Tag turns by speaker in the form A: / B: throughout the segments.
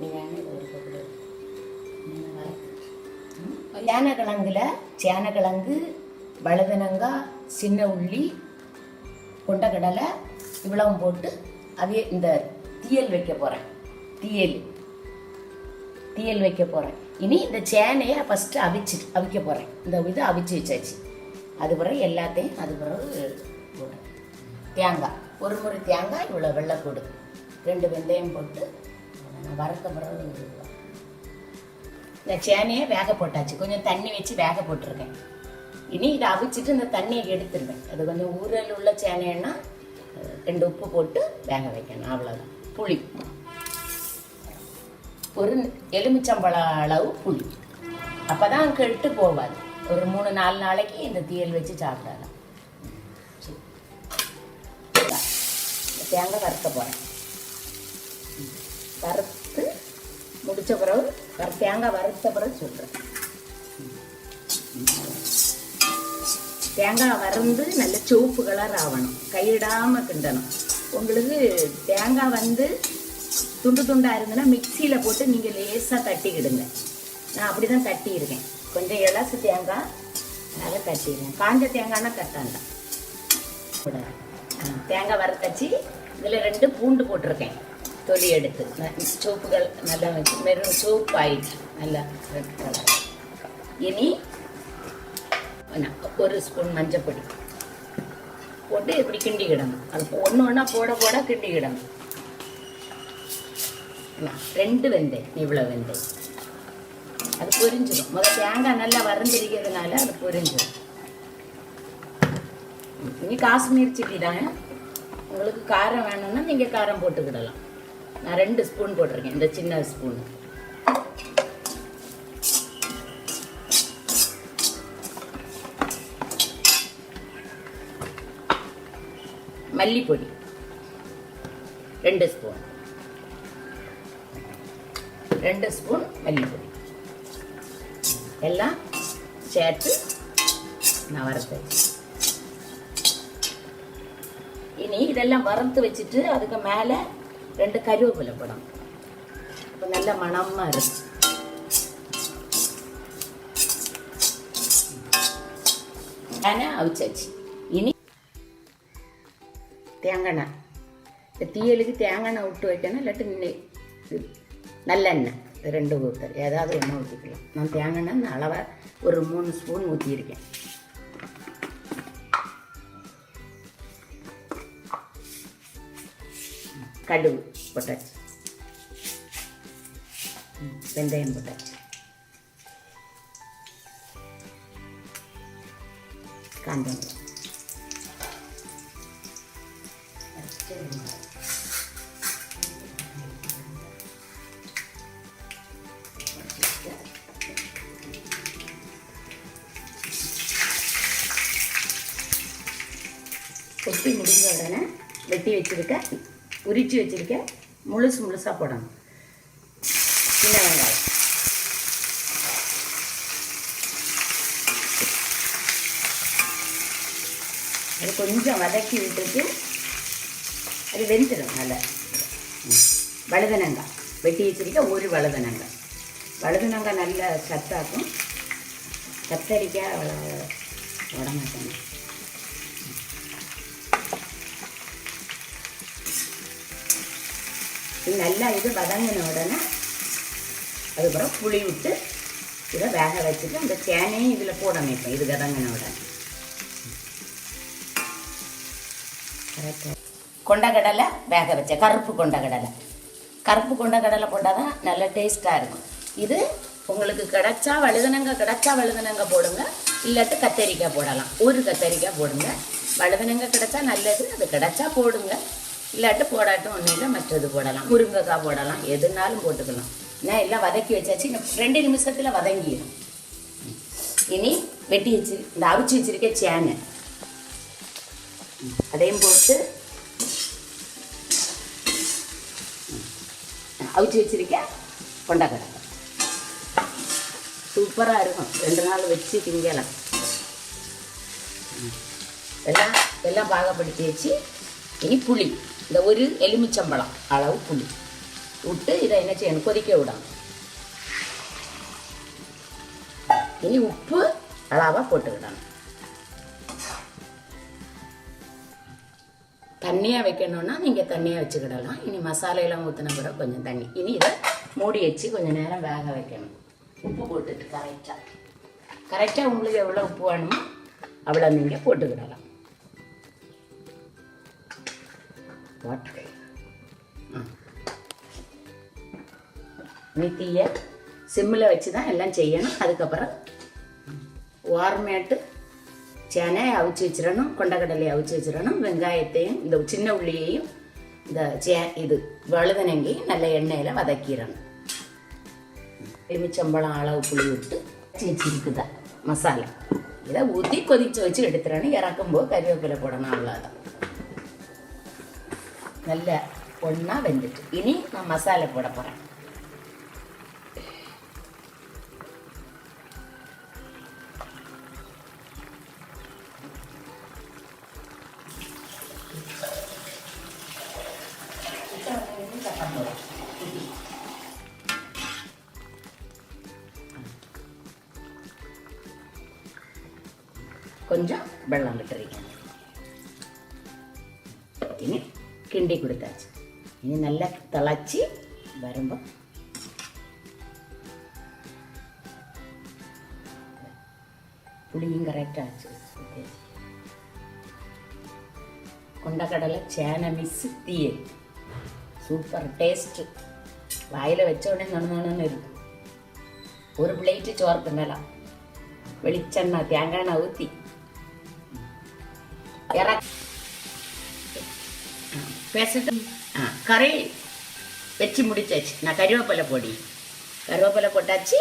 A: நீங்கள் சேனக்கிழங்குல சேனக்கிழங்கு வழுதனங்காய் சின்ன உள்ளி கொண்டக்கடலை இவ்வளவும் போட்டு அதே இந்த தீயல் வைக்க போகிறேன் தீயல். தீயல் வைக்க போகிறேன் இனி இந்த சேனையை ஃபஸ்ட்டு அவிச்சு அவிக்க போகிறேன் இந்த இது அவிச்சு வச்சாச்சு. அது பிறகு எல்லாத்தையும் அது பிறகு போடுறேன். தேங்காய். ஒரு முறை தேங்காய் இவ்வளோ வெள்ளை போடு ரெண்டு வெந்தயம் போட்டு வறுத்த பிறகு இது இந்த சேனையை வேக போட்டாச்சு. கொஞ்சம் தண்ணி வச்சு வேக போட்டிருக்கேன். இனி இதை அவிச்சிட்டு இந்த தண்ணியை எடுத்துருவேன். அது கொஞ்சம் ஊரில் உள்ள சேனைன்னா ரெண்டு உப்பு போட்டு வேக வைக்கணும். அவ்வளோதான் புளி. ஒரு எலுமிச்சம்பழம் அளவு புளி. அப்போ தான் கெட்டு போகாது. ஒரு மூணு நாலு நாளைக்கு இந்த தீயல் வச்சு சாப்பிடலாம். தேங்காய் வறுக்க போகிறேன் வறுத்து முடித்த பிறகு வர தேங்காய் வறுத்த பிறகு சொல்கிறேன் தேங்காய் வறந்து நல்ல சிவப்பு கலர் ஆகணும் கையிடாமல் கிண்டணும். உங்களுக்கு தேங்காய் வந்து துண்டு துண்டாக இருந்ததுன்னா மிக்சியில் போட்டு நீங்கள் லேசாக தட்டிக்கிடுங்க. நான் அப்படி தான் தட்டியிருக்கேன். கொஞ்சம் இலசு தேங்காய் நல்லா தட்டிடுவேன் காஞ்ச தேங்காய்னா தட்டாண்டா தேங்காய் வறுத்தச்சு. இதில் ரெண்டு பூண்டு போட்டிருக்கேன். தொலி எடுத்து ந- சோப்புகள் நல்லா வச்சு மெரு சோப்பு ஆயிடுச்சு நல்லா ரெட் கலர் இனி ஒரு ஸ்பூன் மஞ்சப்பொடி போட்டு இப்படி கிண்டிக்கிடணும் அது ஒன்று ஒன்றா போட போட கிண்டிக்கிடணும் ரெண்டு வெந்தயம் இவ்வளோ வெந்தயம் அது பொரிஞ்சிடும் முதல் தேங்காய் நல்லா வறந்திருக்கிறதுனால அது பொரிஞ்சிடும் இனி காஷ்மீர் சில்லி தானே உங்களுக்கு காரம் வேணும்னா நீங்கள் காரம் போட்டுக்கிடலாம் நான் ரெண்டு ஸ்பூன் போட்டிருக்கேன். இந்த சின்ன ஸ்பூன் மல்லிப்பொடி. ரெண்டு ஸ்பூன் ரெண்டு ஸ்பூன் மல்லிப்பொடி. எல்லாம் சேர்த்து நான் வறுத்து இனி இதெல்லாம் வறுத்து வச்சுட்டு அதுக்கு மேலே ரெண்டு கருவேப்பிலை போடணும். இப்போ நல்ல மணமாக இருக்கு. ஆனால் அவிச்சாச்சு. இனி தேங்காய் எண்ணெய். இந்த தீயலுக்கு தேங்காய் எண்ணெய் விட்டு வைக்கணும் இல்லாட்டி நல்லெண்ணெய். ரெண்டு ஊற்று ஏதாவது ஒன்று ஊற்றிக்கலாம் நான் தேங்காய் எண்ணெய் அளவாக ஒரு மூணு ஸ்பூன் ஊற்றியிருக்கேன் கடுகு போட்டாச்சு. வெந்தயம் போட்டாச்சு. காஞ்சம் கொட்டி முடிஞ்ச உடனே வெட்டி வச்சிருக்க உரித்து வச்சிருக்க முழுசு முழுசாக போடணும். சின்ன வெங்காயம். அது கொஞ்சம் வதக்கி விட்டுட்டு அது வெந்துடும் நல்லா. ம். வழுதனங்காய். வெட்டி வச்சிருக்க ஒரு வழுதனங்காய். வழுதனங்காய் நல்ல சத்தாக்கும். கத்தரிக்காய் அவ்வளோ போட மாட்டாங்க நல்லா இது வதங்கின உடனே அதுக்கப்புறம் புளி விட்டு இதை வேக வச்சுட்டு அந்த தேனையும் இதில் போடணும் இப்போ இது வதங்கின உடனே. கொண்டக்கடலை வேக வச்சேன் கருப்பு கொண்டக்கடலை. கருப்பு கொண்டக்கடலை போட்டால் தான் நல்ல டேஸ்ட்டாக இருக்கும். இது உங்களுக்கு கிடச்சா வழுதனங்க கிடச்சா வழுதனங்க போடுங்க இல்லாட்டி கத்தரிக்காய் போடலாம். ஒரு கத்தரிக்காய் போடுங்க. வழுதனங்க கிடைச்சா நல்லது அது கிடைச்சா போடுங்க. இல்லாட்டி போடாட்டும் ஒன்றும் இல்லை மற்றது போடலாம். முருங்கைக்காய் போடலாம். எதுனாலும் போட்டுக்கலாம் நான் எல்லாம் வதக்கி வச்சாச்சு. இன்னும் ரெண்டு நிமிஷத்தில் வதங்கிடும் இனி வெட்டி வச்சு இந்த அவிச்சு வச்சிருக்க சேனை. அதையும் போட்டு அவிச்சு வச்சிருக்க கொண்டக்கடலை. சூப்பராக இருக்கும். ரெண்டு நாள் வச்சு திங்கலாம். எல்லாம் எல்லாம் பாகப்படுத்தி வச்சு இனி புளி. இந்த ஒரு எலுமிச்சம்பழம் அளவு புளி. விட்டு இதை என்ன செய்யணும்? கொதிக்க விடணும். இனி உப்பு அளவாக போட்டுக்கிடணும். தண்ணியாக வைக்கணும்னா நீங்கள் தண்ணியாக வச்சுக்கிடலாம். இனி மசாலையெல்லாம் ஊற்றின பிறகு கொஞ்சம் தண்ணி. இனி இதை மூடி வச்சு கொஞ்சம் நேரம் வேக வைக்கணும். உப்பு போட்டுட்டு கரெக்டாக கரெக்டாக உங்களுக்கு எவ்வளோ உப்பு வேணுமோ அவ்வளோ நீங்கள் போட்டுக்கிடலாம். வாட்டர் நீ சிம்மில் வச்சு தான் எல்லாம் செய்யணும். அதுக்கப்புறம் வார்மேட்டு சேனையை அவிச்சு வச்சிடணும் கொண்டக்கடலையை அவிச்சு வச்சிடணும் வெங்காயத்தையும் இந்த சின்ன உள்ளியையும் இந்த சே இது வழுதனங்கையும் நல்ல எண்ணெயில் வதக்கிடணும். எலுமிச்சம்பழம் அளவு புளி விட்டு வச்சிருக்குதா மசாலா. இதை ஊற்றி கொதிச்சு வச்சு எடுத்துடணும். இறக்கும்போது கறிவேப்பிலை போடணும் அவ்வளோதான் நல்ல ஒன்றா வெந்துட்டு இனி நான் மசாலா போட போகிறேன் கொஞ்சம் வெள்ளம் விட்டுறீங்க இனி കിണ്ടി കൊടുത്താച്ച് ഇനി നല്ല തിളച്ച് വരുമ്പോൾ പുളിയും കറക്റ്റ് അച്ച് കൊണ്ടക്കടല ചേന മിസ് തീയ. സൂപ്പർ ടേസ്റ്റ് വായിൽ വെച്ചോടെ നന്നാണെന്ന് വരും ഒരു പ്ലേറ്റ് ചോറ് വെളിച്ചെണ്ണ തേങ്ങാണ ഊത്തി ഇറക്കി பெசட்டு கறி வச்சு முடிச்சாச்சு. நான் கருவேப்பிலை பொடி. கருவேப்பிலை போட்டாச்சு.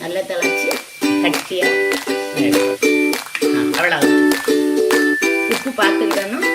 A: நல்லா தழைச்சி கட்டியாக அவ்வளோ உப்பு பார்த்துக்கிடணும்.